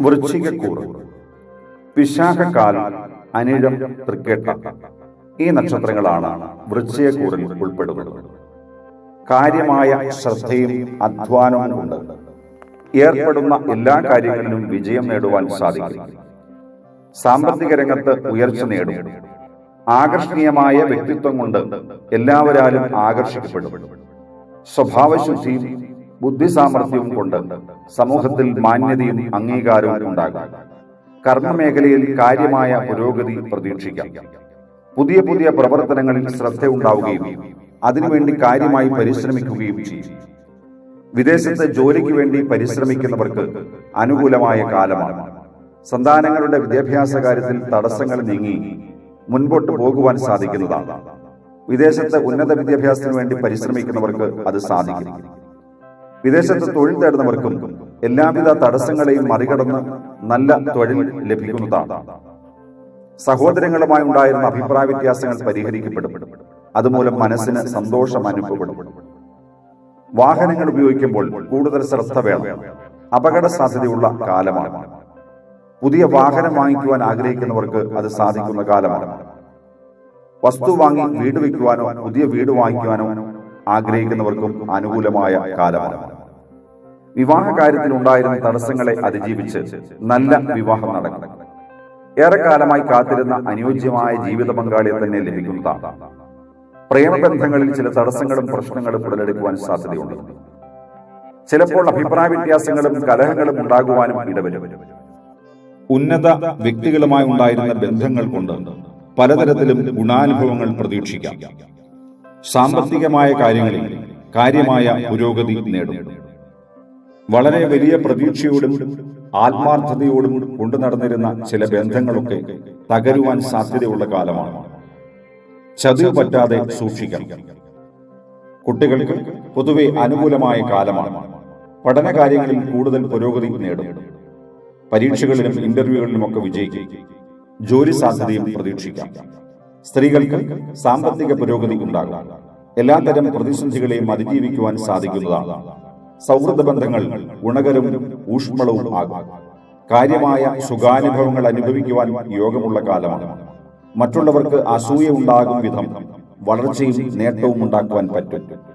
വൃശ്ചികക്കൂർ വിശാഖക്കാൽ അനിഴം തൃക്കേട്ട ഈ നക്ഷത്രങ്ങളാണ് വൃശ്ചികക്കൂറിൽ ഉൾപ്പെടുന്നത്. കാര്യമായ ശ്രദ്ധയും അധ്വാനവും ഉണ്ട്. ഏർപ്പെടുന്ന എല്ലാ കാര്യങ്ങളിലും വിജയം നേടുവാൻ സാധിക്കും. സാമ്പത്തിക രംഗത്ത് ഉയർച്ച നേടും. ആകർഷണീയമായ വ്യക്തിത്വം കൊണ്ട് എല്ലാവരാലും ആകർഷിക്കപ്പെടും. സ്വഭാവശുദ്ധിയും ബുദ്ധിസാമർഥ്യവും കൊണ്ട് സമൂഹത്തിൽ മാന്യതയും അംഗീകാരവും ഉണ്ടാകും. കർമ്മമേഖലയിൽ കാര്യമായ പുരോഗതി പ്രതീക്ഷിക്കാം. പുതിയ പുതിയ പ്രവർത്തനങ്ങളിൽ ശ്രദ്ധ ഉണ്ടാവുകയും അതിനുവേണ്ടി കാര്യമായി പരിശ്രമിക്കുകയും ചെയ്യും. വിദേശത്ത് ജോലിക്ക് വേണ്ടി പരിശ്രമിക്കുന്നവർക്ക് അനുകൂലമായ കാലമാണ്. സന്താനങ്ങളുടെ വിദ്യാഭ്യാസ കാര്യത്തിൽ തടസ്സങ്ങൾ നീങ്ങി മുൻപോട്ട് പോകുവാൻ സാധിക്കുന്നതാണ്. വിദേശത്ത് ഉന്നത വിദ്യാഭ്യാസത്തിന് വേണ്ടി പരിശ്രമിക്കുന്നവർക്ക് അത് സാധിക്കും. വിദേശത്ത് തൊഴിൽ തേടുന്നവർക്കും എല്ലാവിധ തടസ്സങ്ങളെയും മറികടന്ന് നല്ല തൊഴിൽ ലഭിക്കുന്നതാണ്. സഹോദരങ്ങളുമായി ഉണ്ടായിരുന്ന അഭിപ്രായ വ്യത്യാസങ്ങൾ പരിഹരിക്കപ്പെടും. അതുമൂലം മനസ്സിന് സന്തോഷം അനുഭവപ്പെടും. വാഹനങ്ങൾ ഉപയോഗിക്കുമ്പോൾ കൂടുതൽ ശ്രദ്ധ വേണം. അപകട സാധ്യതയുള്ള കാലമാണ്. പുതിയ വാഹനം വാങ്ങിക്കുവാൻ ആഗ്രഹിക്കുന്നവർക്ക് അത് സാധിക്കുന്ന കാലമാണ്. വസ്തു വാങ്ങി വീട് വയ്ക്കുവാനോ പുതിയ വീട് വാങ്ങിക്കുവാനോ ആഗ്രഹിക്കുന്നവർക്കും അനുകൂലമായ കാലമാണ്. വിവാഹ കാര്യത്തിൽ ഉണ്ടായിരുന്ന തടസ്സങ്ങളെ അതിജീവിച്ച് നല്ല വിവാഹം നടക്കും. ഏറെക്കാലമായി കാത്തിരുന്ന അനുയോജ്യമായ ജീവിത പങ്കാളിയെ തന്നെ ലഭിക്കുന്നതാണ്. പ്രേമബന്ധങ്ങളിൽ ചില തടസ്സങ്ങളും പ്രശ്നങ്ങളും ഉടലെടുക്കുവാൻ സാധ്യതയുണ്ട്. ചിലപ്പോൾ അഭിപ്രായ വ്യത്യാസങ്ങളും കലഹങ്ങളും ഉണ്ടാകുവാനും ഇടവരും. ഉന്നത വ്യക്തികളുമായി ഉണ്ടായിരുന്ന ബന്ധങ്ങൾ കൊണ്ട് പലതരത്തിലും ഗുണാനുഭവങ്ങൾ പ്രതീക്ഷിക്കാം. സാമ്പത്തികമായ കാര്യങ്ങളിൽ കാര്യമായ പുരോഗതി നേടും. വളരെ വലിയ പ്രതീക്ഷയോടും ആത്മാർത്ഥതയോടും കൊണ്ടു നടന്നിരുന്ന ചില ബന്ധങ്ങളൊക്കെ തകരുവാൻ സാധ്യതയുള്ള കാലമാണ്. ചതിവ് പറ്റാതെ സൂക്ഷിക്കണം. കുട്ടികൾക്ക് പൊതുവെ അനുകൂലമായ കാലമാണ്. പഠന കാര്യങ്ങളിൽ കൂടുതൽ പുരോഗതി നേടും. പരീക്ഷകളിലും ഇന്റർവ്യൂകളിലും ഒക്കെ വിജയിക്കും. ജോലി സാധ്യതയും പ്രതീക്ഷിക്കാം. സ്ത്രീകൾക്ക് സാമ്പത്തിക പുരോഗതി ഉണ്ടാകും. എല്ലാത്തരം പ്രതിസന്ധികളെയും അതിജീവിക്കുവാൻ സാധിക്കുന്നതാണ്. സൗഹൃദ ബന്ധങ്ങൾ ഗുണകരവും ഊഷ്മളവും ആകും. കാര്യമായ സുഖാനുഭവങ്ങൾ അനുഭവിക്കുവാൻ യോഗമുള്ള കാലമാണ്. മറ്റുള്ളവർക്ക് അസൂയ ഉണ്ടാകും വിധം വളർച്ചയും നേട്ടവും ഉണ്ടാക്കുവാൻ പറ്റും.